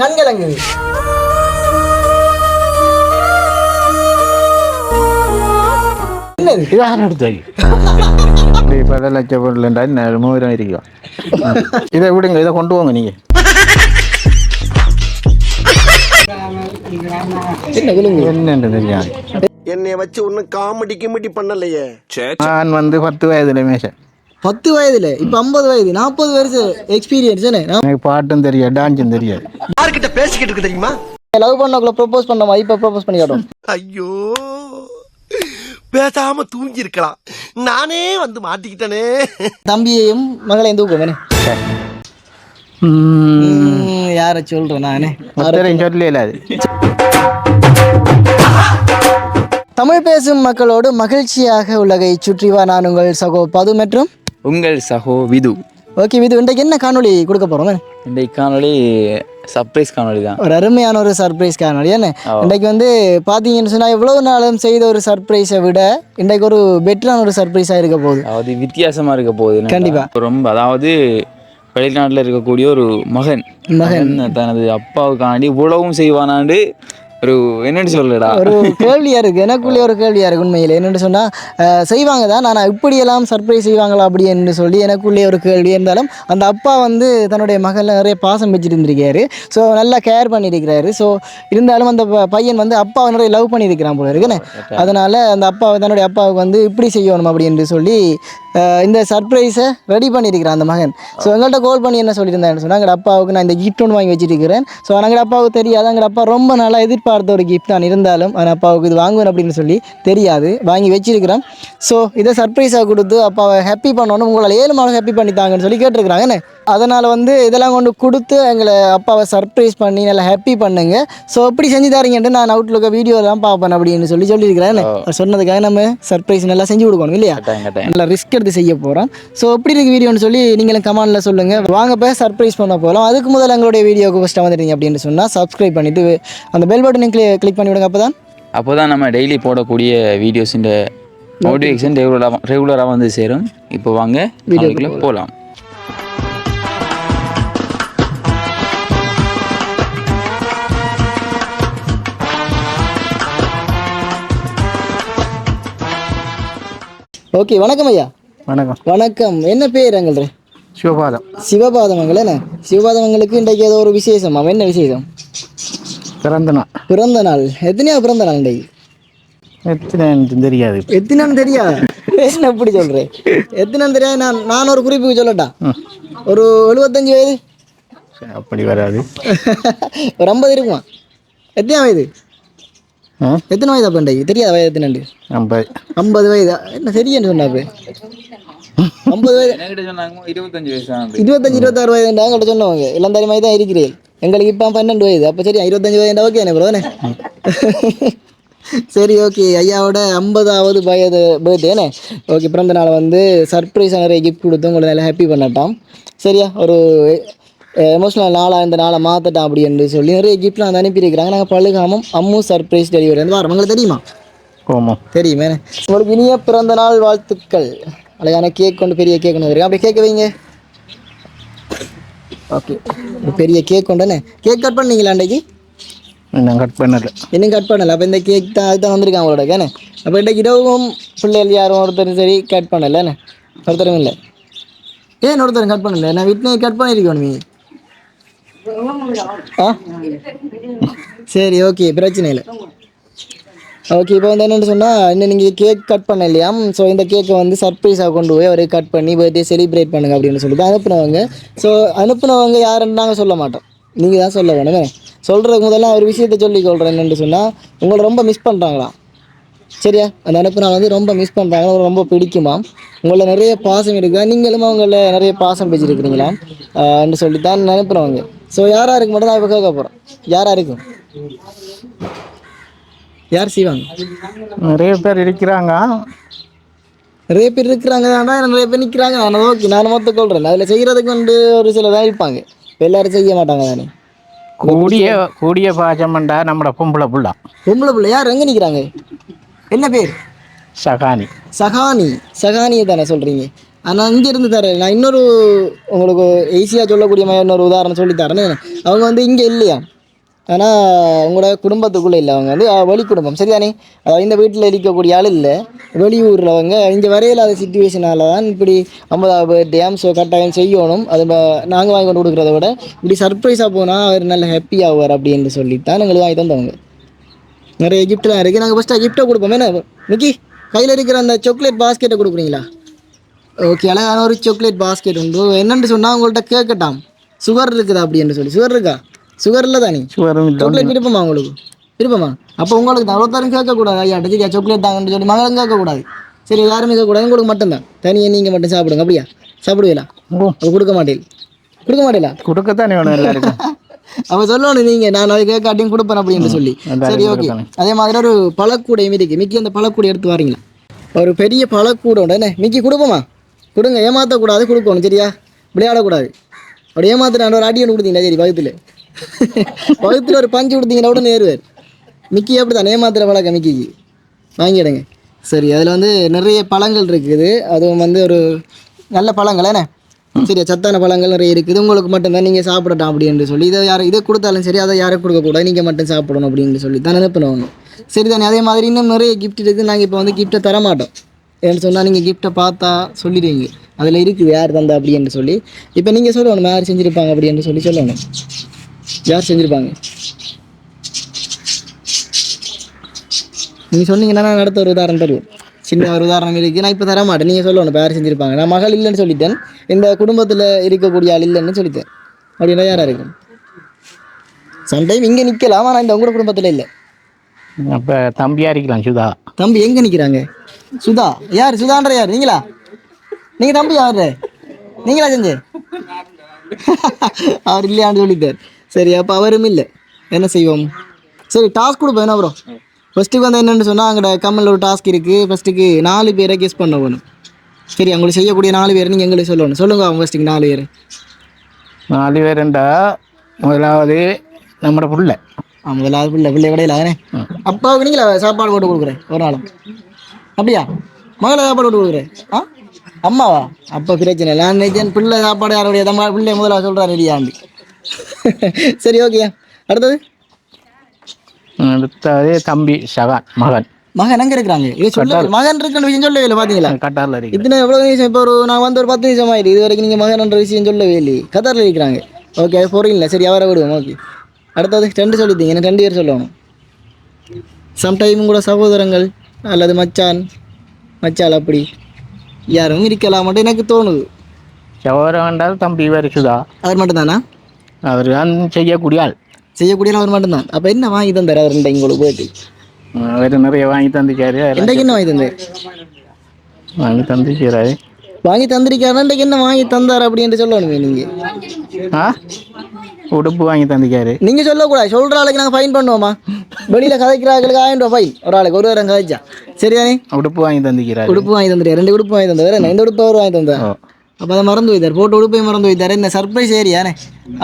கண் கலங்குது இதை விடுங்க இதை கொண்டு போங்க விழுங்கு என்னன்னு தெரியாது. என்னைய வச்சு ஒன்னும் காமெடி கிமெடி பண்ணலையே. நான் வந்து பத்து வயதுல மேஷன். பத்து வயதுல இப்ப ஐம்பது வயது நாற்பது வருஷம் எக்ஸ்பீரியன்ஸ் என்ன? எனக்கு பாட்டும் தெரியாது டான்ஸும் தெரியாது. யார்கிட்ட பேசிக்கிட்டு இருக்கு தெரியுமா? லவ் பண்ணக்குள்ள ப்ரோபோஸ் பண்ண மாதிரி இப்ப ப்ரோபோஸ் பண்ணி காட்டும் ஐயோ பேசாம தூங்கி இருக்கலாம் நானே வந்து மாட்டிக்கிட்டனே. தம்பியையும் மகளையும் ம், யார சொல்றேன் நானே சொல்லல அது தமிழ் பேசும் மக்களோடு மகிழ்ச்சியாக உலகை சுற்றி வா நான் உங்கள் சகோ பது மற்றும் உங்கள் சகோ விது. ஓகே இது இன்றைக்கு என்ன காணொளி கொடுக்க போறோம்? இன்றைக்கு காணொளி சர்ப்ரைஸ் காணொளி தான். ஒரு அருமையான ஒரு சர்ப்ரைஸ் காணொளி என்ன? இன்றைக்கு வந்து பார்த்தீங்கன்னு சொன்னால் இவ்வளவு நாளும் செய்த ஒரு சர்ப்ரைஸை விட இன்றைக்கு ஒரு பெட்டரான ஒரு சர்ப்ரைஸாக இருக்க போகுது. அதாவது வித்தியாசமா இருக்க போகுது என்னன்னா, கண்டிப்பா. ரொம்ப அதாவது வெளிநாட்டில் இருக்கக்கூடிய ஒரு மகன். மகன் தனது அப்பாவுக்காண்டி உழவும் செய்வானாண்டு ஒரு என்னன்னு சொல்லடா ஒரு கேள்வியா இருக்கு. எனக்குள்ளே ஒரு கேள்வியா இருக்கு உண்மையில். என்னென்னு சொன்னா அஹ், செய்வாங்க தான் நான் இப்படியெல்லாம் சர்ப்ரைஸ் செய்வாங்களா அப்படின்னு சொல்லி எனக்குள்ளே ஒரு கேள்வி இருந்தாலும் அந்த அப்பா வந்து தன்னுடைய மகள் நிறைய பாசம் வச்சுட்டு இருந்திருக்காரு. ஸோ நல்லா கேர் பண்ணியிருக்கிறாரு. ஸோ இருந்தாலும் அந்த பையன் வந்து அப்பாவை நிறைய லவ் பண்ணியிருக்கிறான் போல இருக்குன்னு அதனால அந்த அப்பாவை தன்னுடைய அப்பாவுக்கு வந்து இப்படி செய்யணும் அப்படின்னு சொல்லி இந்த சர்ப்ரைஸை ரெடி பண்ணியிருக்கிறான் அந்த மகன். ஸோ எங்கள்கிட்ட கால் பண்ணி என்ன சொல்லியிருந்தான்னு சொன்னால் எங்கள் அப்பாவுக்கு நான் இந்த கிஃப்ட் ஒன்று வாங்கி வச்சிருக்கிறேன். ஸோ எங்கள் அப்பாவுக்கு தெரியாது. எங்கள் அப்பா ரொம்ப நாளாக எதிர்பார்த்த ஒரு கிஃப்ட் தான் இருந்தாலும் ஆனால் அப்பாவுக்கு இது வாங்குவேன் அப்படின்னு சொல்லி தெரியாது. வாங்கி வச்சிருக்கிறேன் ஸோ இதை சர்ப்ரைஸாக கொடுத்து அப்பாவை ஹாப்பி பண்ணணும் உங்களால் ஏழு மாதம் ஹாப்பி பண்ணித்தாங்கன்னு சொல்லி கேட்டிருக்கிறாங்க. என்ன? அதனால் வந்து இதெல்லாம் கொண்டு கொடுத்து எங்களை அப்பாவை சர்ப்ரைஸ் பண்ணி நல்லா ஹாப்பி பண்ணுங்க. ஸோ எப்படி செஞ்சு தாரீங்கன்ட்டு நான் அவுட்லுக்க வீடியோலாம் பார்ப்பேன் அப்படின்னு சொல்லி சொல்லியிருக்கிறேன்? சொன்னதுக்காக நம்ம சர்ப்ரைஸ் நல்லா செஞ்சு கொடுக்கணும் இல்லையா? நல்லா ரிஸ்க் எடுத்து செய்ய போகிறோம் ஸோ எப்படி இருக்கு வீடியோன்னு சொல்லி நீங்களும் கமெண்ட்டில் சொல்லுங்கள் வாங்க போய் சர்ப்ரைஸ் பண்ண போகலாம் அதுக்கு முதல்ல எங்களுடைய வீடியோக்கு ஃபஸ்ட்டாக வந்துட்டீங்க அப்படின்னு சொன்னால் சப்ஸ்கிரைப் பண்ணிவிட்டு அந்த பெல் பட்டனை கிளிக் கிளிக் பண்ணி விடுங்க அப்போ தான் அப்போ தான் நம்ம டெய்லி போடக்கூடிய வீடியோஸின் நோட்டிஃபிகேஷன் ரெகுலராக ரெகுலராக வந்து சேரும். இப்போ வாங்க வீடியோக்குள்ளே போகலாம். ஓகே வணக்கம் ஐயா. வணக்கம். வணக்கம். என்ன பேர் எங்களது சிவபாதம் சிவபாதமங்கள் என்ன? சிவபாதமங்களுக்கு இன்றைக்கு ஏதோ ஒரு விசேஷம். அவன் என்ன விசேஷம்? பிறந்த நாள். பிறந்த நாள். எத்தனையா பிறந்த நாள் இன்றைக்கு? எத்தனை தெரியாது. எத்தனான்னு தெரியா? என்ன எப்படி சொல்கிறேன் எத்தனான்னு தெரியாது. நான் நான் ஒரு குறிப்புக்கு சொல்லட்டா? ஒரு எழுபத்தஞ்சு வயது? அப்படி வராது. ஒரு ஐம்பது இருக்குமா? எத்தனை வயது? எத்தனை வயது அப்போ தெரியாத வயது எத்தனை ஐம்பது. ஐம்பது வயது? என்ன சரியான்னு சொன்னாப்பு ஐம்பது வயது. என்கிட்ட சொன்னாங்க? இருபத்தஞ்சு வயசு இருபத்தஞ்சு இருபத்தாறு வயது எங்கிட்ட சொன்னவங்க. எல்லாம் தனி மாதிரி தான் இருக்கிறீர்கள். எங்களுக்கு இப்போ பன்னெண்டு வயது. அப்போ சரி இருபத்தஞ்சு வயது ஓகே எனக்கு தானே? சரி ஓகே. ஐயாவோட ஐம்பதாவது வயது பர்த்டேனே ஓகே பிறந்த நாள் வந்து சர்ப்ரைஸாக நிறைய கிஃப்ட் கொடுத்து உங்களை நல்லா ஹாப்பி பண்ணட்டாம். சரியா ஒரு எமோஷனல் நாளாக இந்த நாளை மாற்றட்டாம் அப்படின்னு சொல்லி நிறைய கிஃப்ட்லாம் வந்து அனுப்பியிருக்கிறாங்க. நாங்கள் பழுகாமம் அம்மு சர்ப்ரைஸ் டெலிவரி வந்து வரோம். உங்களுக்கு தெரியுமா? போமோ தெரியுமே. உங்களுக்கு இனிய பிறந்த நாள் வாழ்த்துக்கள். அழகான கேக் கொண்டு பெரிய கேக் கொண்டு அப்படி கேட்க வைங்க. ஓகே பெரிய கேக் கொண்டுண்ணே கேக் கட் பண்ணீங்களா அன்றைக்கு நான் கட் பண்ணல. இன்னும் கட் பண்ணல. அப்போ இந்த கேக் தான் அதுதான் வந்திருக்காங்க அவங்களோட கேனே அப்போ இன்றைக்கு இரவும் பிள்ளைகள் யாரும் ஒருத்தரும் சரி கட் பண்ணலண்ணே ஒருத்தரும் இல்லை. ஏன் ஒருத்தரும் கட் பண்ணல? நான் வீட்டில் கட் பண்ணியிருக்கோம் நீ. ஆ? சரி ஓகே பிரச்சனை இல்லை. ஓகே இப்போ வந்து என்னென்னு சொன்னால் இன்னும் நீங்கள் கேக் கட் பண்ண இல்லையா? ஸோ இந்த கேக்கை வந்து சர்ப்ரைஸாக கொண்டு போய் அவருக்கு கட் பண்ணி பர்த்டே செலிப்ரேட் பண்ணுங்க அப்படின்னு சொல்லி தான் அனுப்புனவங்க. ஸோ அனுப்புனவங்க யாருன்னு நாங்கள் சொல்ல மாட்டோம். நீங்கள் தான் சொல்ல வேணுமே. சொல்கிறதுக்கு முதல்ல ஒரு விஷயத்த சொல்லி சொல்கிறேன் என்னென்னு சொன்னால் உங்களை ரொம்ப மிஸ் பண்ணுறாங்களா சரியா? அந்த அனுப்புனா வந்து ரொம்ப மிஸ் பண்ணுறாங்க ரொம்ப பிடிக்குமா? உங்களை நிறைய பாசம் இருக்கா? நீங்களும் அவங்கள நிறைய பாசம் வச்சுருக்கிறீங்களா என்று சொல்லி தான் அனுப்புகிறவங்க ஸோ யார் யாருக்கு மட்டும் தான் இப்போ கேட்க போகிறோம் யார் யாருக்கும் யார் செய்வாங்க? நிறைய பேர் இருக்கிறாங்க. நிறைய பேர் இருக்கிறாங்க தான்டா நிறைய பேர் நிற்கிறாங்க நான் ஓகே நான் மொத்த கொள்கிறேன் அதில் செய்கிறதுக்கு வந்து ஒரு சில தான் இருப்பாங்க. இப்ப எல்லாரும் செய்ய மாட்டாங்க தானே? கூடிய கூடிய பாசமண்டா நம்மட பொம்பளை புள்ள. பொம்பளை பிள்ளை. யார்? எங்கே நிற்கிறாங்க என்ன பேர்? சகானி. சகானி. சகானியை தானே சொல்கிறீங்க ஆனால் இங்கே இருந்து தரேன். நான் இன்னொரு உங்களுக்கு ஈஸியாக சொல்லக்கூடிய மாதிரி இன்னொரு உதாரணம் சொல்லி தரேன். அவங்க வந்து இங்கே இல்லையா? ஆனால் உங்களோட குடும்பத்துக்குள்ளே இல்லை. அவங்க வந்து வெளி குடும்பம். சரிதானே? அதாவது இந்த வீட்டில் இருக்கக்கூடிய ஆள் இல்லை. வெளியூரில் அவங்க இங்கே வரையில்லாத சுச்சுவேஷனால தான் இப்படி ஐம்பதாவது டேம் ஸோ கட்டாயம் செய்யணும். அது நாங்கள் வாங்கி கொண்டு கொடுக்குறத விட இப்படி சர்ப்ரைஸாக போனால் அவர் நல்ல ஹாப்பி ஆவார் அப்படின்னு சொல்லித்தான் எங்களுக்கு வாங்கி தந்தவங்க. நிறைய கிஃப்ட்லாம் இருக்குது நாங்கள் ஃபஸ்ட்டாக கிஃப்ட்டை கொடுப்போம். என்ன? மிக்கி கையில் இருக்கிற அந்த சாக்லேட் பாஸ்கெட்டை கொடுக்குறீங்களா? ஓகே அழகான ஒரு சாக்லேட் பாஸ்கெட் உண்டு. என்னன்னு சொன்னால் உங்கள்கிட்ட கேட்கட்டாம். சுகர் இருக்குதா அப்படின்னு சொல்லி. சுகர் இருக்கா? சுகர் இல்லை தானே? சாக்லேட் விருப்பமா உங்களுக்கு? விருப்பமா? அப்போ உங்களுக்கு தான். ஒருத்தரும் கேட்கக்கூடாது. ஐயா சரியா சாக்லேட் தாங்கன்னு சொல்லி மகளும் கேட்கக்கூடாது. சரி யாருமே கேட்கக்கூடாது. உங்களுக்கு மட்டும்தான். தனியாக நீங்கள் மட்டும் சாப்பிடுங்க. அப்படியா? சாப்பிடுவீங்களா? கொடுக்க மாட்டேன். கொடுக்க மாட்டேங்களா கொடுக்கத்தானே வேணும் எல்லாருக்கும். அவ சொல்லணும் நீங்க. நான் அது கேட்காட்டியும் கொடுப்பேன் அப்படின்னு சொல்லி. சரி ஓகே அதே மாதிரி ஒரு பழக்கூடையும் இருக்கு மிக்கி அந்த பழக்கூடை எடுத்து வரீங்களா? ஒரு பெரிய பழக்கூடை உண்டு. என்ன? மிக்கி கொடுப்போமா? கொடுங்க ஏமாற்றக்கூடாது கொடுக்கணும் சரியா? விளையாடக்கூடாது. அப்படி ஏமாத்துறாண்டு ஒரு அடி ஒன்று கொடுத்தீங்களா? சரி வகுத்தில் வகுத்தில் ஒரு பஞ்சு கொடுத்தீங்கன்னா உடனே ஏறுவார். மிக்கி அப்படி தான் ஏமாத்துற பழக்கம் மிக்கிக்கு. வாங்கிடுங்க. சரி அதில் வந்து நிறைய பழங்கள் இருக்குது. அதுவும் வந்து ஒரு நல்ல பழங்கள் என்ன? சரியா சத்தான பழங்கள் நிறைய இருக்குது. உங்களுக்கு மட்டும்தான் நீங்கள் சாப்பிடட்டும் அப்படின்னு சொல்லி இதை யார் இதை கொடுத்தாலும் சரி அதை யாரும் கொடுக்கக்கூடாது. நீங்கள் மட்டும் சாப்பிடணும் அப்படின்னு சொல்லி தான் நினைப்பணும் சரி தானே அதே மாதிரி இன்னும் நிறைய கிஃப்ட் இருக்குது. நாங்கள் இப்போ வந்து கிஃப்ட்டை தர மாட்டோம் ஏன்னு சொன்னால் நீங்கள் கிஃப்ட்டை பார்த்தா சொல்லிடுவீங்க. அதில் இருக்குது யார் தந்தா அப்படின்னு சொல்லி. இப்போ நீங்கள் சொல்லணும் யார் செஞ்சுருப்பாங்க அப்படின்னு சொல்லி சொல்லணும். யார் செஞ்சுருப்பாங்க? நீங்கள் சொன்னீங்கன்னா நான் அடுத்த ஒரு உதாரணம் தருவேன். சின்ன ஒரு உதாரணம் இருக்குது நான் இப்போ தர மாட்டேன். நீங்கள் சொல்லணும் இப்போ யார் செஞ்சுருப்பாங்க? நான் மகள் இல்லைன்னு சொல்லிட்டேன். இந்த குடும்பத்தில் இருக்கக்கூடிய ஆள் இல்லைன்னு சொல்லிட்டேன். அப்படின்னா யாராக இருக்கும்? சம்டைம் இங்கே நிற்கலாம் ஆனால் இந்த உங்களோட குடும்பத்தில் இல்லை. அப்போ தம்பியாக இருக்கலாம் சுதா. தம்பி எங்கே நிற்கிறாங்க சுதா யார்? சுதான்ற யார்? நீங்களா? நீங்கள் தம்பி யார்? நீங்களா செஞ்சு? அவர் இல்லையான்னு சொல்லிட்டார். சரி அப்போ அவரும் இல்லை. என்ன செய்வோம்? சரி டாஸ்க் கொடுப்போம். என்ன ப்ரோ ஃபஸ்ட்டுக்கு வந்து என்னென்னு சொன்னால் அங்கே கம்மலில் ஒரு டாஸ்க் இருக்குது ஃபஸ்ட்டுக்கு நாலு பேரை கெஸ் பண்ண வேணும். சரி உங்களுக்கு செய்யக்கூடிய நாலு பேர் நீங்கள் எங்களுக்கு சொல்லணும். சொல்லுங்க அவங்க ஃபஸ்ட்டுக்கு நாலு பேர். நாலு பேருண்டா முதலாவது நம்மட புள்ள. முதலாவது பிள்ளை. பிள்ளை விடையில அப்பாவுக்கு நீங்களா சாப்பாடு போட்டு கொடுக்குறேன்? ஒரு நாளும். அப்படியா? மகளை சாப்பாடு போட்டு கொடுக்குறேன் ஆ? அம்மாவா? அப்போ பிரச்சனை இல்லை. நான் நினைச்சேன் பிள்ளை சாப்பாடு யாருடைய தம்மா பிள்ளை முதல்ல சொல்கிறார் ரெடியாண்டு சரி ஓகே. அடுத்தது? அடுத்தது தம்பி சகான் மகன். மகன் எங்கே இருக்கிறாங்க? இது சொல்ல மகன் இருக்குன்னு விஷயம் சொல்லவே இல்லை பார்த்தீங்களா கட்டாரில் இருக்கு இத்தனை எவ்வளோ நிமிஷம் இப்போ ஒரு நான் வந்து ஒரு பத்து நிமிஷம் ஆயிடுது இது வரைக்கும் நீங்கள் மகன்ன்ற விஷயம் சொல்லவே இல்லையே. கத்தாரில் இருக்கிறாங்க. ஓகே அது பொருள் சரி அவரை விடுவோம் ஓகே. அடுத்தது ரெண்டு சொல்லிட்டீங்க. ரெண்டு பேர் சொல்லணும். சம்டைம் கூட சகோதரங்கள் அல்லது மச்சான். மச்சால் அப்படி. யாரும் இருக்கலாம் மட்டும் எனக்கு தோணுது. சகோதரன் வேண்டால் தம்பி வேறு சுதா அவர் மட்டும்தானா? அவர் தான் செய்யக்கூடிய ஆள். செய்யக்கூடிய அவர் மட்டும்தான். அப்போ என்ன வாங்கி தந்தார் அவர் ரெண்டு உங்களுக்கு போயிட்டு? அவர் நிறைய வாங்கி அதெல்லாம் ரெண்டைக்கு என்ன வாங்கி தந்தார்? வாங்கி தந்துச்சாரு வாங்கி தந்திருக்காரு ரெண்டைக்கு என்ன வாங்கி தந்தார் அப்படின்னு சொல்லணுமே நீங்கள் ஆ? உடுப்பு வாங்கி தந்துச்சாரு நீங்க சொல்லக்கூடாது. சொல்ற ஆளுக்கு நாங்கள் ஃபைன் பண்ணுவோமா? வெளியில கதைக்கிற ஆளுக்கு ஆயிரம் ரூபாய் ஒரு ஆளுக்கு ஒரு வாரம் கதைச்சா சரியானே உடுப்பு வாங்கி தந்துக்கிறாரு. உடுப்பு வாங்கி தந்துரு ரெண்டு உடுப்பு வாங்கி தந்தார் ரெண்டு உடுப்பு அவர் வாங்கி தந்தார் அப்போ அதை மறந்து வைத்தார் போட்டு உடுப்பையும் மறந்து வைத்தார் என்ன சர்ப்ரைஸ் ஏரியானே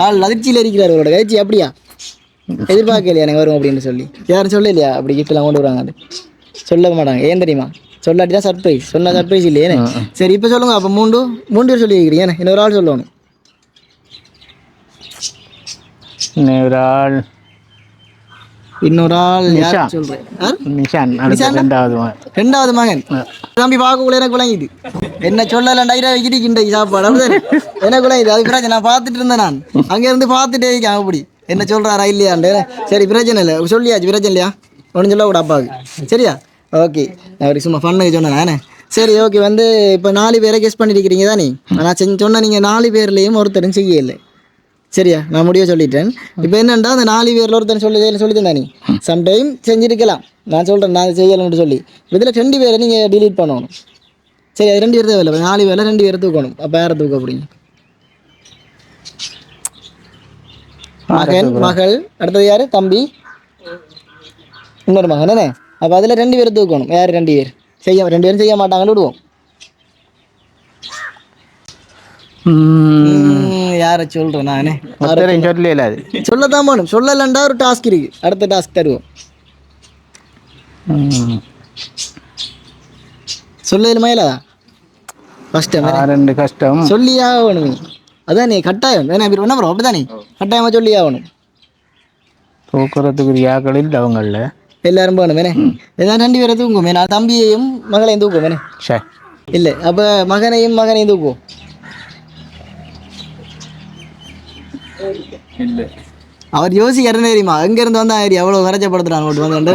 ஆள் அதிர்ச்சியில் இருக்கிறார் அவரோட கழிச்சி அப்படியா? எதிர்பார்க்கலையா எனக்கு வரும் அப்படின்னு சொல்லி. யாரும் சொல்லலையா? அப்படி கிஃப்ட்லாம் கொண்டு வருவாங்க அது சொல்ல மாட்டாங்க. ஏன் தெரியுமா? சொல்லாட்டி தான் சர்ப்ரைஸ் சொன்னா சர்ப்ரைஸ் இல்லையே சரி இப்போ சொல்லுங்க. அப்போ மூண்டு மூன்று பேர் சொல்லி வைக்கிறீங்க. இன்னொரு ஆள் சொல்லணும். இன்னொரு ஆள். இன்னொரு ஆள் யார் யார் நிஷான்? ரெண்டாவது மகன். ரெண்டாவது மகன். தம்பி பார்க்கக்குள்ள எனக்கு விளங்கிது. என்ன சொல்லல டைரா வைக்கிட்டு சாப்பாடு. அப்படிதானே எனக்கு விளங்கிது. அது பிரச்சனை. நான் பார்த்துட்டு இருந்தேன் நான். அங்க இருந்து பார்த்துட்டே இருக்கேன் அப்படி. என்ன சொல்றாரா இல்லையாண்டு சரி பிரச்சனை இல்லை. சொல்லியாச்சு பிரச்சனை இல்லையா? ஒன்றும் சொல்ல கூட அப்பாவுக்கு. சரியா? ஓகே. அவர் சும்மா ஃபண்ணுக்கு சொன்னேன் நானே. சரி ஓகே. வந்து இப்போ நாலு பேரை கெஸ் பண்ணியிருக்கிறீங்க தானே? நான் செஞ்சு சொன்ன நீங்கள் நாலு பேர்லேயும் ஒருத்தரும் செய்யலை. சரியா நான் முடிய சொல்லிட்டேன். இப்போ என்னண்டா அந்த நாலு பேரில் ஒருத்தன் சொல்லி சொல்லி தந்தா நீ சம்டைம் செஞ்சிருக்கலாம். நான் சொல்கிறேன் நான் செய்யலைன்னு சொல்லி. இதில் ரெண்டு பேரை நீங்கள் delete பண்ணணும். சரி அது ரெண்டு பேர் தேவையில்லை. நாலு பேரில் ரெண்டு பேரை தூக்கணும். அப்போ யாரை தூக்க அப்படிங்க மகன் மகள். அடுத்தது யார்? தம்பி. இன்னொரு மகன் தானே? அப்போ அதில் ரெண்டு பேரை தூக்கணும். யார்? ரெண்டு பேர். செய்ய ரெண்டு பேரும் செய்ய மாட்டாங்கன்னு விடுவோம். யாரை சொல்கிறேன் நானே? சொல்லல அது. சொல்லத்தான் போகணும் சொல்லலைண்டா ஒரு டாஸ்க் இருக்கு. அடுத்த டாஸ்க் தருவோம். சொல்லலுமா இல்லாதா கஷ்டம் ரெண்டு கஷ்டம் சொல்லியே ஆகணும். அதான் நீ கட்டாயம். வேணா இப்படி ப்ரோ அப்படிதானே கட்டாயமாக சொல்லி ஆகணும். தூக்குறதுக்கு யாக்களில் அவங்கள எல்லாரும் போகணும் வேணே ஏதாவது ரெண்டு பேரை தூக்கும் வேணா தம்பியையும் மகளையும் தூக்கும் வேணே இல்லை அப்போ மகனையும் மகனையும் தூக்குவோம். இல்லை. அவர் யோசிக்கிறது தெரியுமா? எங்கேருந்து வந்தா ஏறி எவ்வளோ கரைச்சப்படுத்துறான் ஓட்டு வந்து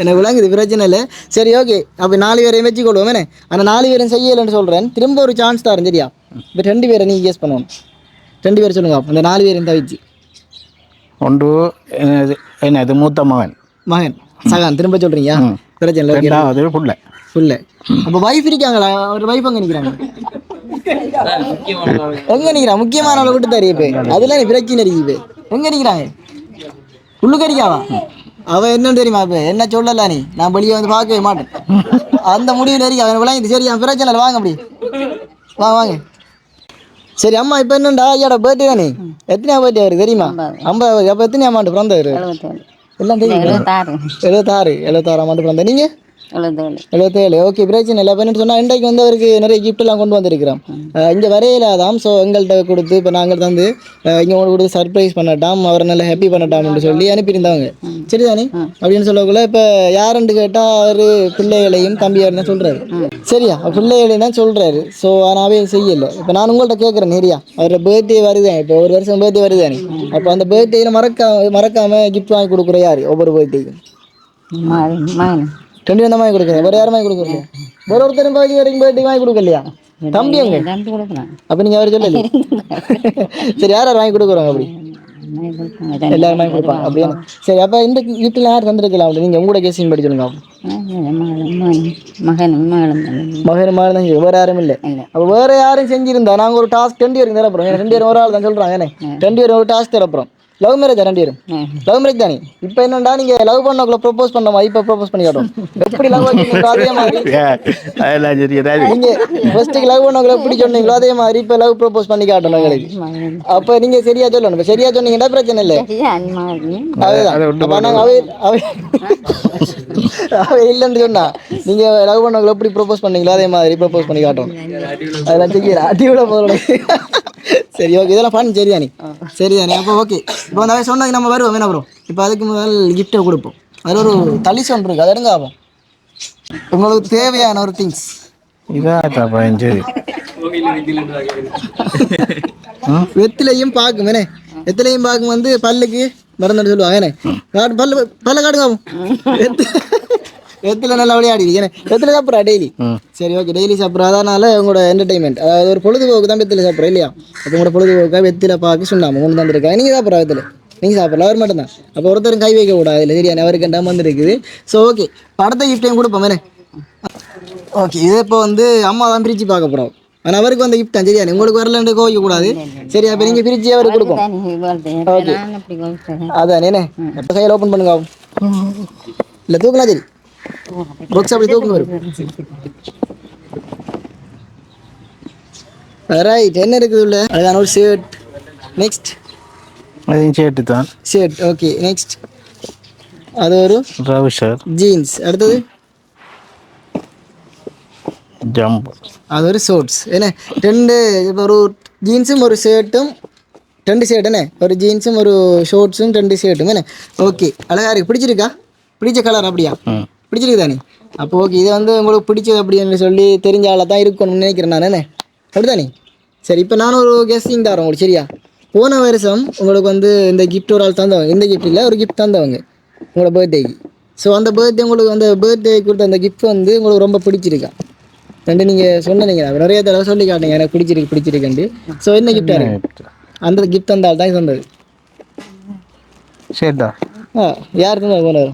எனக்கு விளங்குது? பிரச்சனை இல்லை. சரி ஓகே அப்போ நாலு பேரையும் வச்சுக்கொள்வோம் வேணே அந்த நாலு பேரும் செய்யலைன்னு சொல்கிறேன் திரும்ப ஒரு சான்ஸ் தரேன் சரியா? இப்போ ரெண்டு பேரை நீங்கள் கேஸ் பண்ணணும். ரெண்டு பேர் சொல்லுங்க அந்த நாலு பேரையும் தவிச்சு ஒன்று என்னது மூத்த மகன். மகன். சகான் திரும்ப சொல்கிறீங்க பிரச்சனை இல்லை புள்ள. ஃபுல்லு அப்போ வைஃப் இருக்காங்களா? ஒரு வைஃப் அங்கே நிற்கிறாங்க எங்க நிக்கிறான் முக்கியமான விட்டு தரீ இப்போ. அதெல்லாம் நீ பிரச்சனை இருக்குது இப்போ. எங்க நிக்கிறாங்க உள்ளுக்கறிக்காவா அவ என்னன்னு தெரியுமா இப்போ? என்ன சொல்லல நீ? நான் வெளியே வந்து பார்க்கவே மாட்டேன். அந்த முடிவில் இருக்கு. அவன் விளங்கிட்டு சரி என் பிரச்சனை வாங்க அப்படி. வாங்க வாங்க. சரி அம்மா இப்போ என்னண்டா? ஐயாட பர்த்டே தானே? எத்தனையா பர்த்டே அவருக்கு தெரியுமா? ஐம்பது. அப்போ எத்தனை அமௌண்ட் பிறந்தவர்? எல்லாம் தெரியும்? எழுபத்தாறு எழுபத்தாறு அமௌண்ட் பிறந்த. நீங்கள் எழுபத்தேழு. ஓகே பிரச்சனை இல்லை இப்போ என்ன சொன்னால் இன்றைக்கு வந்து அவருக்கு நிறைய எல்லாம் கொண்டு வந்திருக்கிறோம். இங்கே வரையில தான் ஸோ எங்கள்கிட்ட கொடுத்து இப்போ நாங்கள் தந்து இங்கே உங்களுக்கு கொடுத்து சர்ப்ரைஸ் பண்ணட்டாம் அவரை நல்லா ஹாப்பி பண்ணட்டாம்னு சொல்லி அனுப்பியிருந்தாங்க சரிதானே? அப்படின்னு சொல்லக்குள்ள இப்போ யாருன்னு கேட்டால் அவர் பிள்ளைகளையும் தம்பியார் தான் சொல்கிறாரு சரியா? பிள்ளைகளையும் தான் சொல்கிறாரு ஸோ ஆனாவே செய்யலை. இப்போ நான் உங்கள்கிட்ட கேட்குறேன் நிறையா அவரோட பர்த்டே வருதேன் இப்போ ஒரு வருஷம் பர்த்டே வருதானே? அப்போ அந்த பர்த்டேயில் மறக்காம மறக்காமல் கிஃப்ட் வாங்கி கொடுக்குற யார்? ஒவ்வொரு பர்த்டேக்கும் ரெண்டு பேரும் வாங்கி கொடுக்குறேன் வேற யாரும் வாங்கி கொடுக்குறீங்க ஒரு ஒருத்தரும் பாக்கி வரைக்கும் போயிட்டு வாங்கி கொடுக்கலையா? தம்பி கொடுக்கலாம் அப்ப நீங்க அவர் சொல்லல சரி யார் யார் வாங்கி கொடுக்குறோங்க அப்படி? எல்லாரும் வாங்கி கொடுப்பாங்க. அப்படியா சரி அப்ப இந்த வீட்டுல யார் தந்திருக்கலாம் நீங்க உங்களோட கேசிங் படி சொல்லுங்க மகன் மாதிரி தான். வேற யாரும் இல்லை. அப்ப வேற யாரும் செஞ்சிருந்தா நாங்க ஒரு டாஸ்க் ரெண்டு பேருக்கு தரப்போறோம். ரெண்டு பேரும் ஒரு ஆள் தான் சொல்றாங்க ரெண்டு பேரும் ஒரு டாஸ்க் தரப்போறோம். லவ் மேரேஜ் ரெண்டு பேரும் லவ் மேரேஜ் தானே? இப்போ என்னடா நீங்க லவ் பண்ணக்குள்ள ப்ரோபோஸ் பண்ணமா இப்போ ப்ரோபோஸ் பண்ணி காட்டும் எப்படி லவ் அதே மாதிரி. நீங்க ஃபர்ஸ்ட் லவ் பண்ணவங்கள எப்படி சொன்னீங்களோ அதே மாதிரி இப்ப லவ் ப்ரோபோஸ் பண்ணி காட்டணும் எங்களுக்கு அப்ப நீங்க சரியா சொல்லணும். இப்ப சரியா சொன்னீங்கன்னா பிரச்சனை இல்லை. அதுதான் நாங்க அவை அவை அவை இல்லைன்னு சொன்னா நீங்க லவ் பண்ணவங்கள எப்படி ப்ரோபோஸ் பண்ணீங்களோ அதே மாதிரி ப்ரோபோஸ் பண்ணி காட்டணும் அதெல்லாம் செய்யல அடியோட போகணும் சரி ஓகே இதெல்லாம் ஃபன் சரிதானே சரிதானே அப்போ ஓகே இப்போ வந்து அவன் சொன்னாங்க நம்ம வருவோம் என்ன ப்ரோ இப்போ அதுக்கு முதல் கிஃப்ட்டை கொடுப்போம். அதில் ஒரு தள்ளி சொல் இருக்கு அது எடுங்க ஆகும் உங்களுக்கு தேவையான ஒரு திங்ஸ் இதான் பதினஞ்சு வெத்திலையும் பாக்கும் என்ன? வெத்திலையும் பாக்கும் வந்து பல்லுக்கு மருந்து சொல்லுவாங்க என்ன? காடு பல்லு பல்ல காடுங்க ஆகும். வெத்தில நல்லா விளையாடி ஏன்னா வெத்தில சாப்பிட்றா டெய்லி சரி ஓகே டெய்லி சாப்பிட்றா. அதனால உங்களோட என்டர்டைன்மெண்ட் அதாவது ஒரு பொழுதுபோக்கு தான் வெத்தில சாப்பிட்றோம் இல்லையா? அப்போ உங்களோட பொழுதுபோக்கா வெத்தில பாக்கு சுண்ணாம கொண்டு தந்துருக்காங்க நீங்கள் சாப்பிட்றா வெத்தில? நீங்கள் சாப்பிடலாம் அவர் மட்டும் தான் அப்போ ஒருத்தரும் கை வைக்க கூடாது இல்லை? சரியா? அவருக்கு ரெண்டாம் வந்துருக்குது ஸோ ஓகே படத்தை கிஃப்டையும் கொடுப்போம் என்ன? ஓகே இது இப்போ வந்து அம்மா தான் பிரித்து பார்க்க போகிறோம் ஆனால் அவருக்கு வந்த கிஃப்ட் தான் சரியா? உங்களுக்கு வரலன்னு கோவிக்க கூடாது. சரி அப்போ நீங்கள் பிரித்து அவருக்கு கொடுப்போம். அதான் என்ன? எப்போ கையில் ஓப்பன் பண்ணுங்க? இல்லை தூக்கலாம் சரி. பாக்ஸ் அப்படி தூக்கம் வரும் ரைட் என்ன இருக்குது உள்ள? அழகான ஒரு ஷர்ட் நெக்ஸ்ட் அதையும் சேர்த்து தான். ஷர்ட் ஓகே நெக்ஸ்ட் அது ஒரு ட்ரௌசர் ஜீன்ஸ் அடுத்தது? ஜம்ப் அது ஒரு ஷோர்ட்ஸ் என்ன? ரெண்டு இப்போ ஒரு ஜீன்ஸும் ஒரு ஷர்ட்டும் ரெண்டு ஷர்ட் என்ன? ஒரு ஜீன்ஸும் ஒரு ஷோர்ட்ஸும் ரெண்டு ஷர்ட்டும் என்ன? ஓகே அழகா இருக்கு. பிடிச்சிருக்கா? பிடிச்ச கலர் அப்படியா? பிடிச்சிருக்கு தானே அப்போ ஓகே இது வந்து உங்களுக்கு பிடிச்சது அப்படின்னு சொல்லி தெரிஞ்ச ஆளாக தான் இருக்கணும்னு நினைக்கிறேன் நான் என்ன? அப்படிதானே? சரி இப்போ நான் ஒரு கெஸ்டிங் தரேன் உங்களுக்கு சரியா? போன வருஷம் உங்களுக்கு வந்து இந்த gift ஒரு ஆள் தந்தவங்க இந்த gift இல்லை ஒரு கிஃப்ட் தந்தவங்க உங்களோட பர்த்டேக்கு ஸோ அந்த பர்த்டே உங்களுக்கு அந்த பர்த்டே கொடுத்த அந்த gift வந்து உங்களுக்கு ரொம்ப பிடிச்சிருக்கா? ரெண்டு நீங்கள் சொன்னீங்க நிறைய தடவை சொல்லி காட்டுங்க எனக்கு பிடிச்சிருக்கு பிடிச்சிருக்குண்டு ஸோ என்ன கிஃப்டாக இருக்கு? அந்த கிஃப்ட் அந்த ஆள் தான் தந்தது சரிதா ஆ யார் தந்தது போன தடவை?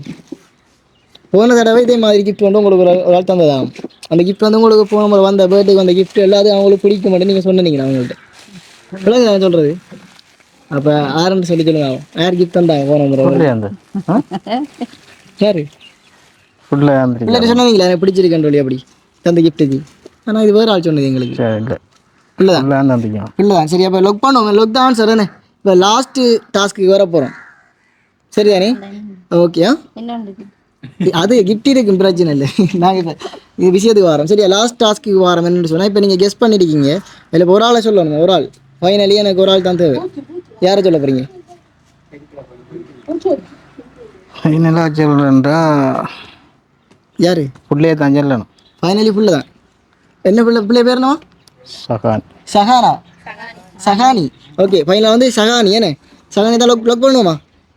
போன தடவை இதே மாதிரி கிஃப்ட் வந்து உங்களுக்கு ஒரு ஆள் தந்ததாம். அந்த கிஃப்ட் வந்து உங்களுக்கு போன முறை வந்த பர்த்டேக்கு வந்த கிஃப்ட் எல்லாத்தையும் அவங்களுக்கு பிடிக்க மாட்டேன் நீங்கள் சொன்னீங்க அவங்கள்ட்ட விளங்கு நான் சொல்கிறது அப்போ ஆரம்பிச்சு சொல்லி சொல்லுங்க. யார் கிஃப்ட் தந்தாங்க போன முறை அந்த யாரு? அந்த இல்லாட்டி சொன்னீங்களா? எனக்கு பிடிச்சிருக்கேன் சொல்லி அப்படி தந்த கிஃப்ட்டுக்கு ஆனால் இது வேறு ஆள் சொன்னது எங்களுக்கு. சரி இல்லை. இல்லை தான் சரி அப்போ லொக் பண்ணுவோம். லொக் தான் சார் தானே? இப்போ லாஸ்ட்டு டாஸ்க்கு வர போகிறோம் சரிதானே? ஓகே அது கிஃப்ட் இருக்கும் பிரச்சனை இல்லை. நாங்கள் இப்போ விஷயத்துக்கு வரோம். சரியா? லாஸ்ட் டாஸ்க்கு வரோம் என்னன்னு சொன்னால் இப்போ நீங்கள் கெஸ் பண்ணிருக்கீங்க. இதில் ஒரு ஆளை சொல்லணும்? ஒரு ஆள். ஃபைனலி எனக்கு ஒரு ஆள் தான் தேவை. யாரை சொல்ல போகிறீங்க ஃபைனலாக சொல்கிறேன்டா யார்? பிள்ளையே தான் சொல்லணும். ஃபைனலி புள்ள தான். என்ன பிள்ளை? பிள்ளை பேர் என்னவா சகான். சஹானா சஹானி ஓகே ஃபைனலாக வந்து சஹானி என்ன? சஹானி தான் லொக் லொக் பண்ணுவோமா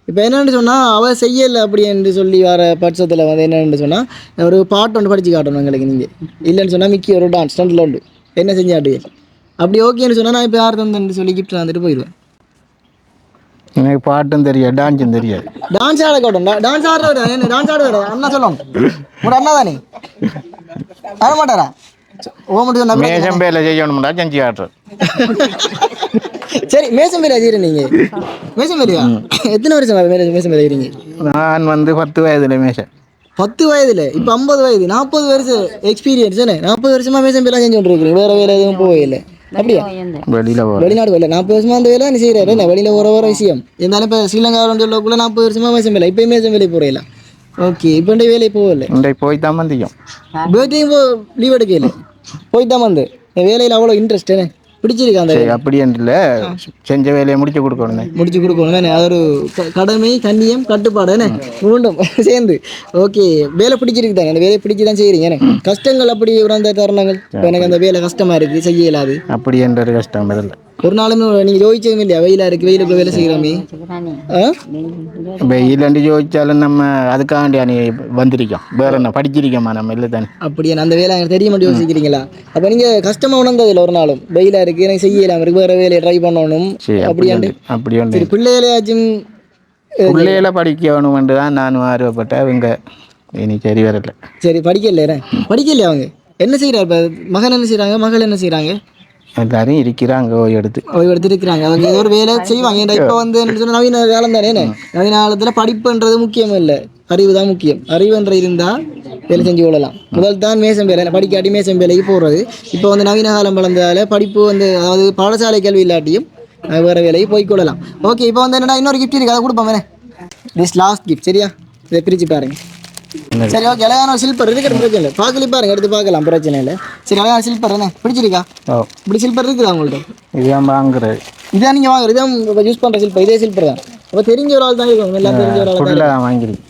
இப்போ என்னென்னு சொன்னால் அவள் செய்யலை அப்படி என்று சொல்லி வர பட்சத்தில் வந்து என்னென்னு சொன்னால் ஒரு பாட்டு ஒன்று படித்து காட்டணும் எங்களுக்கு நீங்கள் இல்லைன்னு சொன்னால் மிக்கி ஒரு டான்ஸ் ஸ்டண்டில் உண்டு. என்ன செஞ்சாட்டு அப்படி? ஓகேன்னு சொன்னால் நான் இப்போ யார் தந்தேன்னு சொல்லி கிஃப்ட் வந்துட்டு போயிடுவேன். எனக்கு பாட்டும் தெரியாது டான்ஸும் தெரியாது. டான்ஸ் ஆட காட்டும். டான்ஸ் என்ன டான்ஸ் ஆடுவார்? அண்ணா சொல்லணும் உங்களோட அண்ணா தானே? ஆட மாட்டாரா மேஷம் பேரில் செய்யணும்டா செஞ்சு சரி மேசம் பேர் அஜீரன் நீங்க மேசம் எத்தனை வருஷம் மேலே மேசம் நான் வந்து பத்து வயதில் மேஷம் பத்து வயதுல இப்போ ஐம்பது வயது நாற்பது வருஷம் எக்ஸ்பீரியன்ஸ் நாற்பது வருஷமா மேசம் பேர்லாம் செஞ்சு வேற வேலை எதுவும் போகல அப்படியா வெளியில் வெளிநாடு வேலை நாற்பது வருஷமா அந்த வேலை செய்யறாரு என்ன வெளியில ஒரு ஒரு விஷயம் இருந்தாலும் இப்போ ஸ்ரீலங்காவில் சொல்லக்குள்ள நாற்பது வருஷமா மேசம் வேலை இப்போ மேசம் வேலை போறீங்களா ஓகே இப்போ இந்த வேலை போகல போய் தான் வந்தியும் பேர்த்டேயும் போ லீவ் எடுக்கல போய் தான் வந்து என் வேலையில் அவ்வளோ இன்ட்ரெஸ்ட் பிடிச்சிருக்கா அந்த அப்படி இல்லை. செஞ்ச வேலையை முடிச்சு கொடுக்கணும். முடிச்சு கொடுக்கணும் அது ஒரு கடமை கண்ணியம் கட்டுப்பாடு மூண்டும் சேர்ந்து. ஓகே வேலை பிடிச்சிருக்கு தானே அந்த வேலையை பிடிச்சி தான் செய்கிறீங்க கஷ்டங்கள் அப்படி உணர்ந்த தருணங்கள். எனக்கு அந்த வேலை கஷ்டமா இருக்குது செய்ய இயலாது. அப்படி என்ற கஷ்டம் இல்லை ஒரு நாளுமே நீங்கள் யோசிச்சதும் இல்லையா? வெயிலாக இருக்குது வெயிலுக்குள்ள வேலை செய்கிறோமே ஆ? வெயிலண்டு யோசிச்சாலும் நம்ம அதுக்காண்டி நீ வந்திருக்கோம். வேற என்ன படிச்சிருக்கோமா நம்ம இல்லை தானே? அப்படியே அந்த வேலை எனக்கு தெரிய மாட்டேன் யோசிக்கிறீங்களா? அப்போ நீங்கள் கஷ்டமாக உணர்ந்ததில்ல ஒரு நாளும். வெயிலாக இருக்குது எனக்கு செய்ய இயலாம இருக்கு வேறு வேலையை ட்ரை பண்ணணும். அப்படியாண்டு உண்டு. அப்படி உண்டு. சரி பிள்ளைகளையாச்சும் பிள்ளைகளை படிக்க வேணுமென்று தான் நான் ஆர்வப்பட்டேன். அவங்க இனி சரி வரல. சரி படிக்கல படிக்கலையா அவங்க? என்ன செய்கிறார் இப்போ? மகன் என்ன செய்கிறாங்க மகள் என்ன செய்கிறாங்க எல்லாரும் இருக்கிறாங்க ஓய் எடுத்து. ஓய்வு எடுத்து இருக்கிறாங்க அவங்க ஏதோ ஒரு வேலை செய்வாங்க. ஏன்டா இப்போ வந்து நவீன காலம் தானே நவீன காலத்தில் படிப்புன்றது முக்கியம் இல்லை. அறிவு தான் முக்கியம். அறிவுன்ற இருந்தால் வேலை செஞ்சு கொள்ளலாம். முதல் தான் மேசம் வேலை. படிக்காட்டி மேசம் வேலைக்கு போடுறது இப்போ வந்து நவீன காலம் வளர்ந்ததால படிப்பு வந்து அதாவது பாடசாலை கல்வி இல்லாட்டியும் வேற வேலைக்கு போய் கொள்ளலாம். ஓகே இப்போ வந்து என்னடா இன்னொரு கிஃப்ட் இருக்கு. அதை கொடுப்போம் வேணே. திஸ் லாஸ்ட் கிஃப்ட் சரியா? இதை பிரித்து பாருங்க. சரி ஓகே அழகான சில்பர் இருக்கிற பிரச்சனை இல்லை. பார்க்கலி பாருங்க எடுத்து பார்க்கலாம் பிரச்சனை இல்லை. சரி அழகான சில்பர் என்ன பிடிச்சிருக்கா? இப்படி சில்பர் இருக்குதா உங்கள்கிட்ட இதுதான் வாங்குறது. இதான் நீங்கள் வாங்குறது இதான் யூஸ் பண்ணுற சில்பர் இதே சில்பர் தான். அப்போ தெரிஞ்ச ஒரு ஆள் தான் இருக்கும் எல்லாம் தெரிஞ்ச ஒரு ஆள் தான் வாங்கிருக்கு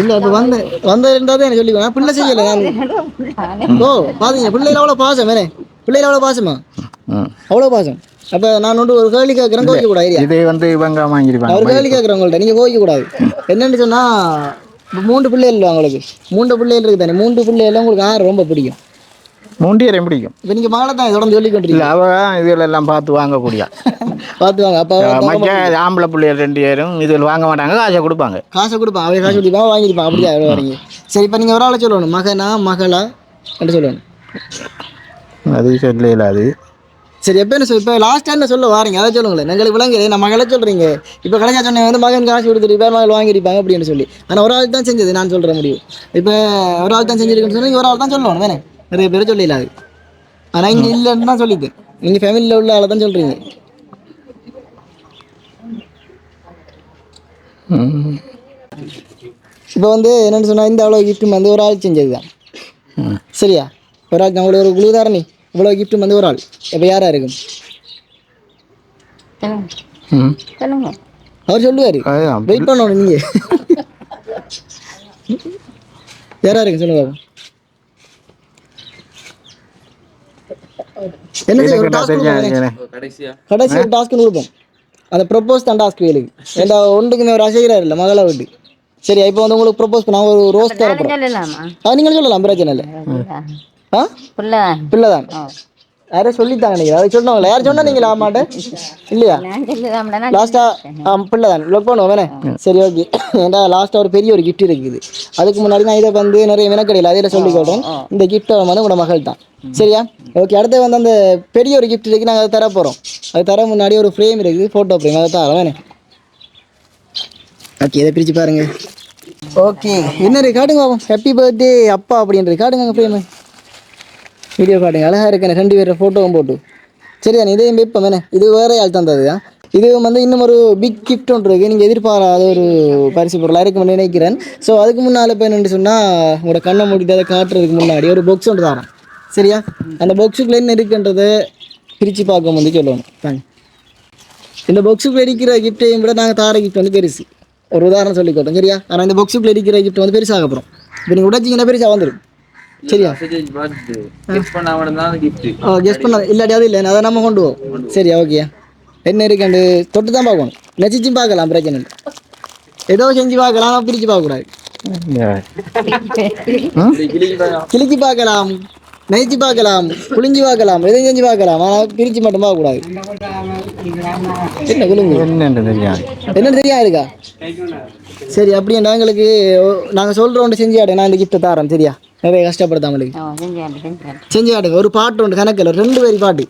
இல்லை இப்போ வந்த வந்த இருந்தால் தான் எனக்கு சொல்லிக்கோ பிள்ளை செய்யலை நான். ஓ பாத்தீங்க பிள்ளைல அவ்வளோ பாசம் வேணே பிள்ளைல அவ்வளோ பாசமா? அவ்வளோ பாசம். அப்போ நான் ஒன்று ஒரு கேள்வி கேட்குறேன் கோவிக்க கூடாது இதே வந்து இவங்க வாங்கியிருப்பாங்க ஒரு கேள்வி கேட்குறேன் உங்கள்ட்ட நீங்கள் கோவிக்க கூடாது என்னன்னு சொன்னால் மூன்று பிள்ளைகள் உங்களுக்கு. மூன்று பிள்ளைகள் இருக்குது தானே. மூன்று பிள்ளைகள் உங்களுக்கு யார் ரொம்ப பிடிக்கும். மூண்டியரையும் பிடிக்கும். இப்போ நீங்கள் மகளை தான் தொடர்ந்து சொல்லி இல்லை கொண்டிருக்கீங்க அவ இதுல எல்லாம் பார்த்து வாங்கக்கூடிய. பார்த்து வாங்க. அப்போ மற்ற ஆம்பளை பிள்ளைகள் ரெண்டு பேரும் இதில் வாங்க மாட்டாங்க காசை கொடுப்பாங்க. காசை கொடுப்பான் அவன் காசு கொடுப்பான் வாங்கியிருப்பான் அப்படியா எவ்வளோ வரீங்க. சரி இப்போ நீங்கள் ஒரு ஆளை சொல்லணும். மகனா மகளா? என்று சொல்லணும். அது சொல்லல அது. சரி எப்போ என்ன இப்போ லாஸ்ட் டைம் சொல்ல வாரீங்க? அதை சொல்லுங்களேன். எங்களுக்கு விளங்குது நம்ம மகளை சொல்கிறீங்க இப்போ கடைசியா சொன்னேன் வந்து மகன் காசு கொடுத்துட்டு பேர் மகள் வாங்கியிருப்பாங்க அப்படின்னு சொல்லி. ஆனால் ஒரு ஆள் தான் செஞ்சது நான் சொல்கிற முடியும் இப்போ ஒரு ஆள் தான் செஞ்சிருக்குன்னு சொன்னா ஒரு ஆள் தான் சொல்லணும் வேணே நிறைய பேர் சொல்லிடலாது ஆனால் இங்கே இல்லைன்னு தான் சொல்லிது நீங்கள் ஃபேமிலியில் உள்ள ஆளை தான் சொல்கிறீங்க. இப்போ வந்து என்னென்னு சொன்னால் இந்த அவ்வளோ கிஃப்ட் வந்து ஒரு ஆள் செஞ்சது தான். சரியா? ஒரு ஆள் நம்மளோட ஒரு குழு தாரணி இவ்வளோ கிஃப்ட் வந்து ஒரு ஆள். இப்போ யாரா இருக்கும்? அவர் சொல்லுவார். வெயிட் பண்ணணும் நீங்க. யாரா இருக்கு சொல்லுங்க. என்ன ஒரு கடைசி டாஸ்க் கொடுப்போம். அந்த ப்ரொப்போஸ் தான் டாஸ்க் வேலுக்கு. ஒன்றுக்குமே ஒரு அசைகிறார் இல்லை மகளை விட்டு. சரி இப்போ வந்து உங்களுக்கு ப்ரொப்போஸ் பண்ண ஒரு ரோஸ் அது நீங்கள் சொல்லலாம்? பிரச்சனை இல்லை. ஆ? புள்ள. பிள்ளை தான் யாரும் சொல்லித்தாங்க நீங்கள் அதை சொன்னவங்களா யார் சொன்னா நீங்கள் இல்லையா? சொல்லலாம்டா லாஸ்ட்டாக பிள்ளை தான் பண்ணுவோம் வேணே சரி ஓகே. ஏன்டா லாஸ்ட்டாக ஒரு பெரிய ஒரு கிஃப்ட் இருக்குது. அதுக்கு முன்னாடி நான் இதை வந்து நிறைய மெனக்கடையில் அதில் சொல்லி கொடுறேன் இந்த கிஃப்ட்டை வந்து உங்களோட மகள் தான். சரியா? ஓகே அடுத்து வந்து அந்த பெரிய ஒரு கிஃப்ட் இருக்குது நாங்கள் அதை தர போகிறோம் அது தர முன்னாடி ஒரு ஃப்ரேம் இருக்குது. ஃபோட்டோ ஃப்ரேம் அதை தரோம் வேணே ஓகே இதை பிரித்து பாருங்க. ஓகே. என்ன காட்டுங்க ஹாப்பி பர்த்டே அப்பா அப்படின்றது. காட்டுங்க ஃப்ரேமு வீடியோ காட்டுங்க அழகாக இருக்கேன் ரெண்டு பேர் ஃபோட்டோவும் போட்டு. சரிதானே இதையும் வைப்போம் என்ன? இது வேற ஆள் தந்தது இது வந்து இன்னும் ஒரு பிக் கிஃப்ட் ஒன்று இருக்குது நீங்கள் எதிர்பாராத ஒரு பரிசு பொருளாக இருக்கும்னு நினைக்கிறேன். ஸோ அதுக்கு முன்னால் இப்போ என்னென்னு சொன்னால் உங்களோட கண்ணை மூடிட்டு அதை காட்டுறதுக்கு முன்னாடி ஒரு பாக்ஸ் ஒன்று தரேன். சரியா? அந்த பாக்ஸுக்குள்ளே என்ன இருக்குன்றதை பிரித்து பார்க்க வந்து சொல்லணும். வாங்க. இந்த பாக்ஸுக்குள்ள இருக்கிற கிஃப்ட்டையும் விட நாங்கள் தார கிஃப்ட் வந்து பெருசு. ஒரு உதாரணம் சொல்லிக்கோட்டோம் சரியா? ஆனால் இந்த பாக்ஸுக்குள்ள இருக்கிற கிஃப்ட் வந்து பெருசாக அப்புறம் இப்போ நீங்கள் உடைச்சிங்கன்னா பெருசாக வந்துடும் சரியா? ஓ கெஸ் பண்ண இல்லாட்டி அது இல்லை அதை நம்ம கொண்டு போவோம். சரியா ஓகே என்ன இருக்குண்டு? தொட்டு தான் பார்க்கணும். நெச்சிச்சும் பார்க்கலாம் பிரச்சனை இல்லை. ஏதோ செஞ்சு பார்க்கலாம் பிரித்து பார்க்கக்கூடாது. கிழிச்சு பார்க்கலாம் நெய்ச்சி பார்க்கலாம் புளிஞ்சு பார்க்கலாம் எதையும் செஞ்சு பார்க்கலாம் ஆனால் பிரித்து மட்டும் பார்க்கக்கூடாது. என்ன குழுங்கு என்னன்னு தெரியாது. என்னன்னு தெரியா இருக்கா? சரி அப்படின்னா எங்களுக்கு நாங்கள் சொல்கிறோம் செஞ்சு ஆடு நான் இந்த கிஃப்ட்டை தரேன் சரியா? நிறைய செஞ்சாண்டு செஞ்சு ஆடுங்க ஒரு பாட்டு உண்டு கணக்கில் ரெண்டு வரி பாட்டு.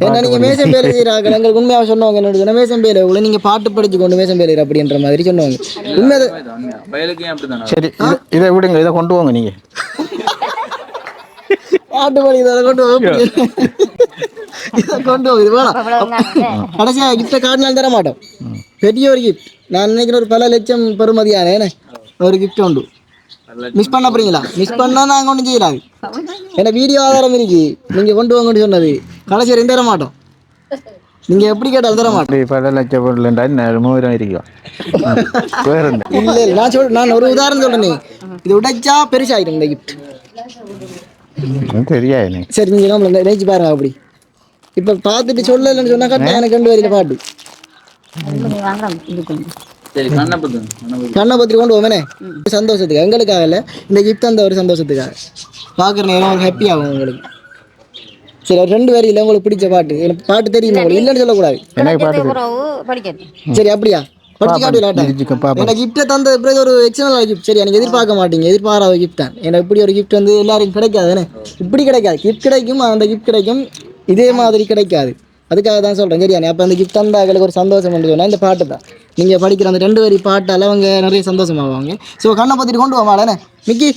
ஏன்னா நீங்க மேசம் பேர் செய்யறாங்க எங்களுக்கு உண்மையாக சொன்னவங்க என்ன சொன்னா மேசம் பேர் உள்ள நீங்க பாட்டு படிச்சு கொண்டு மேசம் பேர் அப்படின்ற மாதிரி சொன்னவங்க. உண்மை சரி இது- இதை விடுங்க இதை கொண்டு போங்க நீங்கள் பாட்டு படி இதை கொண்டு இதை கொண்டு போகுது வேணாம். கடைசியா கிஃப்டை காட்டினாலும் தர மாட்டோம் பெரிய ஒரு கிஃப்ட் நான் நினைக்கிறேன் ஒரு பல லட்சம் பெறுமதியான ஒரு கிஃப்ட் உண்டு. மிஸ் பண்ண போறீங்களா? மிஸ் பண்ணா நாங்க ஒன்றும் செய்யலாது ஏன்னா வீடியோ ஆதாரம் இருக்கு. நீங்க கொண்டு வாங்கன்னு சொன்னது. கடைசி வரையும் தர மாட்டோம். நீங்க எப்படி கேட்டாலும் தர மாட்டோம். இப்படி பல லட்சம் பொருள் என்ன மூவாயிரம் இருக்கும். இல்ல இல்ல. நான் சொல் நான் ஒரு உதாரணம் சொல்றேனே. இது உடைச்சா பெருசாயிடும் இந்த கிஃப்ட் எனக்கு சரி நீங்க நம்மள நினைச்சு பாருங்க அப்படி. இப்ப பார்த்துட்டு சொல்லலைன்னு சொன்னா கரெக்டா எனக்கு ரெண்டு வரையில பாட்டு. வாங்கலாம் இது கொஞ்சம் சரி கண்ணை பத்துங்க கண்ணை பத்து. கண்ணை பத்திரி கொண்டு போவேனே சந்தோஷத்துக்கு எங்களுக்காக இல்ல இந்த கிஃப்ட் அந்த ஒரு சந்தோஷத்துக்காக. பார்க்குற நேரம் ஒரு ஹாப்பி ஆகும் உங்களுக்கு. சரி ஒரு ரெண்டு வரியில உங்களுக்கு பிடிச்ச பாட்டு. எனக்கு பாட்டு தெரியுமா? உங்களுக்கு இல்லைன்னு சொல்லக்கூடாது. எனக்கு பாட்டு சரி. அப்படியா? எனக்கு கிஃப்ட்டை தந்த பிறகு ஒரு எக்ஸ்டர்னல் கிஃப்ட் சரி எனக்கு எதிர்பார்க்க மாட்டீங்க. எதிர்பாராத கிஃப்ட் தான். எனக்கு இப்படி ஒரு கிஃப்ட் வந்து எல்லாருக்கும் கிடைக்காது இப்படி கிடைக்காது. கிஃப்ட் கிடைக்கும் அந்த கிஃப்ட் கிடைக்கும். இதே மாதிரி கிடைக்காது. அதுக்காக தான் சொல்கிறேன் சரியா? அப்போ அந்த கிஃப்ட் தந்தா எங்களுக்கு ஒரு சந்தோஷம் சொன்னால் இந்த பாட்டு தான். நீங்கள் படிக்கிற அந்த ரெண்டு வரி பாட்டால் அவங்க நிறைய சந்தோஷமாவாங்க. ஸோ கண்ணை பற்றிட்டு கொண்டு வாமாடனே மிக்கி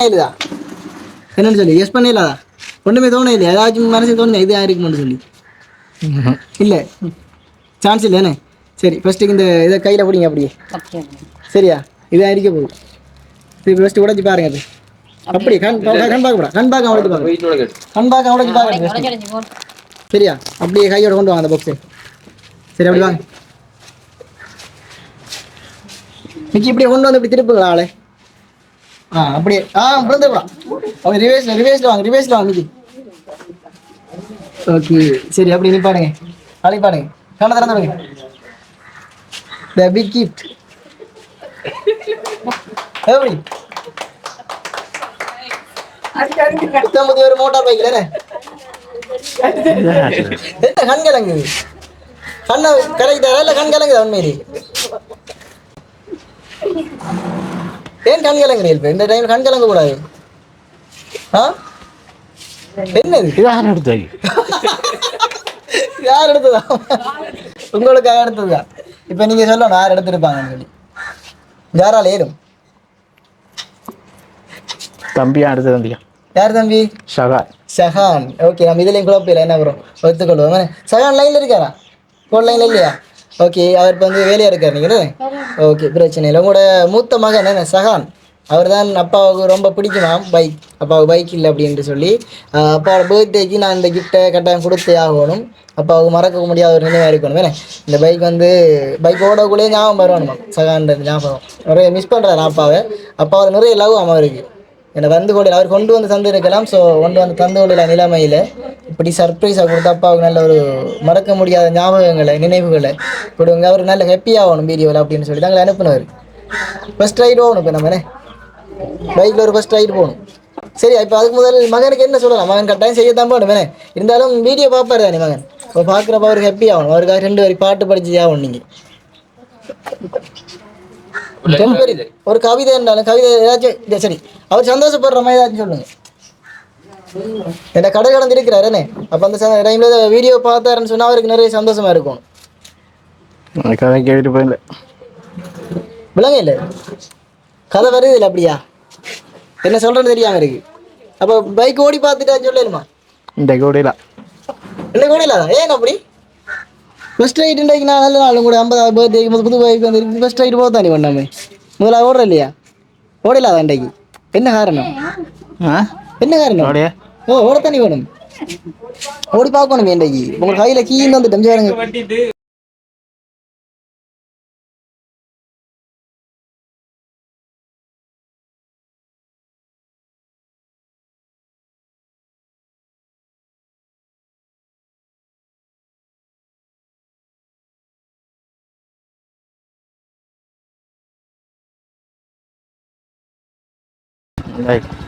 இல்லையா? என்னன்னு சொல்லி எஸ் பண்ணிடலாதா? ஒன்றுமே தோண இல்லையா ஏதாச்சும் மனசுக்கு தோணுங்க இது இருக்கும்னு சொல்லி. இல்லை. சான்ஸ் இல்லையானே? சரி ஃபஸ்ட்டுக்கு இந்த இதை கையில் பிடிங்க அப்படியே. சரியா? இதான் இருக்க போகுது. இது ஃபஸ்ட்டு உடைச்சு பாருங்க அது. அப்படி கண் கண் பார்க்க கண் பார்க்க உடைச்சு பாருங்க. கண் பார்க்க உடைச்சு பாருங்க. சரியா? அப்படியே கையோட கொண்டு வாங்க அந்த பாக்ஸை சரி அப்படி வாங்க. மிக்கி இப்படியே கொண்டு வந்து இப்படி திருப்புங்களா ஆளே? ஆ அப்படியே. ஆ விழுந்துடலாம் அவங்க ரிவேஸ்ல ரிவேஸ்ல வாங்க ரிவேஸ்ல வாங்க மிக்கி. ஓகே. சரி அப்படி நீ பாருங்க. கண்ணை திறந்து விடுங்க த பிக் கிஃப்ட் எப்படி பத்தொன்பது ஒரு மோட்டார் பைக்ல என்ன கண் கலங்குது கண்ணை கலக்கிட்டாரா இல்ல கண் கலங்குதா உண்மையிலே ஏன் கண் கலங்குறீங்க இப்ப இந்த டைம் கண் கலங்க கூடாது என்னது யார் எடுத்ததா? உங்களுக்காக எடுத்ததா? இப்ப நீங்க சொல்லணும் யார் எடுத்திருப்பாங்கன்னு சொல்லி. யாரால ஏறும்? தம்பியா அடுத்த தம்பியா? யார் தம்பி? சகா ஷஹான் ஓகே நம்ம இதுலேயும் குழப்பம் என்ன வரும் ஒத்துக்கொள்வோம். ஷஹான் லைனில் இருக்காரா? கோல் லைனில் இல்லையா? ஓகே அவர் இப்போ வந்து வேலையாக இருக்கார் நீங்கள்? ஓகே பிரச்சனை இல்லை. உங்களோட மூத்த மகன் என்ன? ஷஹான் அவர் தான் அப்பாவுக்கு ரொம்ப பிடிக்குமாம் பைக் அப்பாவுக்கு பைக் இல்லை அப்படின்ட்டு சொல்லி அப்பாவோட பர்த்டேக்கு நான் இந்த கிஃப்ட்டை கட்டாயம் கொடுத்தே ஆகணும். அப்பாவுக்கு மறக்க முடியாத ஒரு நினைவாக இருக்கணும். வேணே இந்த பைக் வந்து பைக் ஓடக்குள்ளேயே ஞாபகம் வரணுமா சகான்ற ஞாபகம். நிறைய மிஸ் பண்ணுறாரு அப்பாவை. அப்பாவை நிறைய லவ் அவருக்கு இருக்குது என்னை வந்து கொண்டு அவர் கொண்டு வந்து தந்து இருக்கலாம் ஸோ கொண்டு வந்து தந்து கொள்ள நிலைமையில் இப்படி சர்ப்ரைஸாக கொடுத்து அப்பாவுக்கு நல்ல ஒரு மறக்க முடியாத ஞாபகங்களை நினைவுகளை கொடுங்க. அவர் நல்ல ஹாப்பியாகணும் வீடியோவில் அப்படின்னு சொல்லி தாங்களை அனுப்புனவர். ஃபஸ்ட் ரைட் போகணும் இப்போ நம்ம பைக்கில் ஒரு ஃபர்ஸ்ட் ரைடு போகணும். சரி இப்போ அதுக்கு முதல் மகனுக்கு என்ன சொல்லலாம்? மகன் கட்டாயம் செய்ய தான் போகணும் வேணே இருந்தாலும் வீடியோ பார்ப்பாரு தானே மகன். இப்போ பார்க்குறப்ப அவருக்கு ஹாப்பி ஆகணும். அவருக்காக ரெண்டு வரி பாட்டு படிச்சு ஆகணும் நீங்கள் ஒரு கவிதை இருந்தாலும் கவிதை ஏதாச்சும் சரி அவர் சந்தோஷப்படுற மாதிரி ஏதாச்சும் சொல்லுங்க. என்ன கடை கடந்து இருக்கிறாருன்னு அப்போ அந்த டைமில் வீடியோ பார்த்தாருன்னு சொன்னால் அவருக்கு நிறைய சந்தோஷமா இருக்கும். கதை கேட்டு போயில விளங்க இல்லை? கதை வருது இல்லை அப்படியா? என்ன சொல்கிறது தெரியாமல் இருக்கு. அப்போ பைக் ஓடி பார்த்துட்டா சொல்லலுமா இந்த கோடியில. என்ன கூட இல்லாதா ஏன் அப்படி? ஃபர்ஸ்ட் ரைட் இன்றைக்கு நான் நல்ல நாளும் கூட ஐம்பதாவது பர்த்டேக்கு புது பைக் வந்து ஃபர்ஸ்ட் ரைட் போக தானே பண்ணாமே? முதல்ல ஓடுற இல்லையா? ஓடலாதா இன்றைக்கு. என்ன காரணம்? ஆ? என்ன காரணம்? ஓ ஓடத்தானே வேணும். ஓடி பார்க்கணும் இன்றைக்கு. உங்க கையில கீன்னு வந்து டெஞ்சு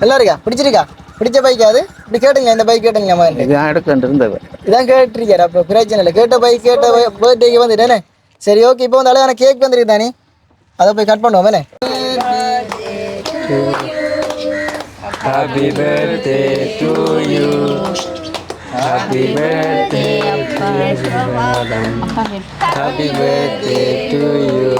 நல்லா இருக்கா பிடிச்சிருக்கா? பிடிச்ச பைக் அது இப்படி கேட்டுங்க இந்த பைக் கேட்டுங்க அம்மா இதான் எடுக்கண்டு இருந்தது இதான் கேட்டிருக்காரு அப்போ பிரச்சனை இல்லை. கேட்ட பைக் கேட்ட பர்த்டேக்கு வந்துட்டேனே சரி ஓகே இப்போ வந்து அழகான கேக் வந்துருக்கு தானே அதை போய் கட் பண்ணுவோம் என்ன? Happy birthday to you happy birthday happy birthday to you